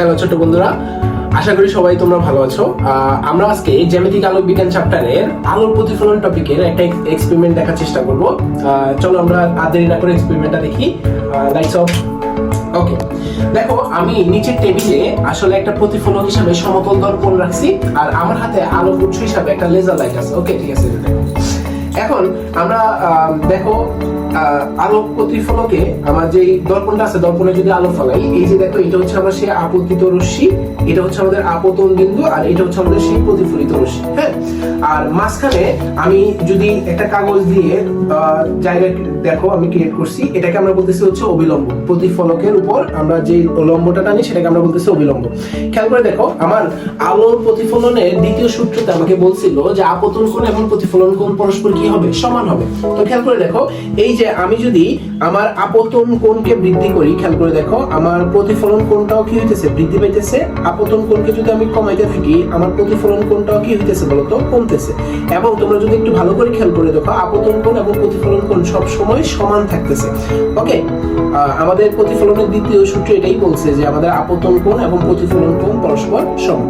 Hello ছোট বন্ধুরা, আশা করি সবাই তোমরা ভালো আছো। আমরা আজকে জ্যামিতিক আলোক বিজ্ঞান চ্যাপ্টারের আলোর প্রতিফলন টপিকের একটা এক্সপেরিমেন্ট দেখার চেষ্টা করব। চলো আমরা আর দেরি না করে এক্সপেরিমেন্টটা দেখি। লাইটস অফ ওকে দেখো, আমি নিচের টেবিলে আসলে একটা প্রতিফলক হিসাবে সমতল দর্পণ রাখছি, আর আমার হাতে আলোক উৎস হিসাবে একটা লেজার লাইট আছে। ওকে ঠিক আছে, দেখো। এখন আমরা দেখো আলোক প্রতিফলকে আমার যে দর্পণটা আছে, দর্পণে যদি আলো ফলাই, এই যে দেখো, এটা হচ্ছে আমার সেই আপতিত রশ্মি, এটা হচ্ছে আমাদের আপতন বিন্দু, আর এটা হচ্ছে আমাদের সেই প্রতিফলিত রশ্মি হ্যাঁ? আর মাঝখানে আমি যদি একটা কাগজ দিয়ে জায়গা দেখো, আমি ক্রিয়েট করছি, এটাকে আমরা বলতেছি হচ্ছে অবিলম্ব। প্রতিফলকের উপর আমরা যে লম্বটা টানি, সেটাকে আমরা বলতেছি অবিলম্ব। খেয়াল করে দেখো, আমার আলোর প্রতিফলনের দ্বিতীয় সূত্রতে আমাকে বলছিল যে আপতন কোণ এবং প্রতিফলন কোণ পরস্পর কি হবে? সমান হবে। তো খেয়াল করে দেখো, এই যে আমি যদি আমার আপতন কোণকে বৃদ্ধি করি, খেয়াল করে দেখো, আমার প্রতিফলন কোণটাও কি হইতেছে? বৃদ্ধি পাইতেছে। আপতন কোণকে যদি আমি কমাইতে থাকি, আমার প্রতিফলন কোণটাও কি হইতেছে বলতো? কমতেছে এবং তোমরা যদি একটু ভালো করে খেয়াল করে দেখো, আপতন কোণ এবং প্রতিফলন কোণ সব সময় সমান থাকতেছে। ওকে আমাদের প্রতিফলনের দ্বিতীয় সূত্র এটাই বলছে যে আমাদের আপতন কোণ এবং প্রতিফলন কোণ পরস্পর সমান।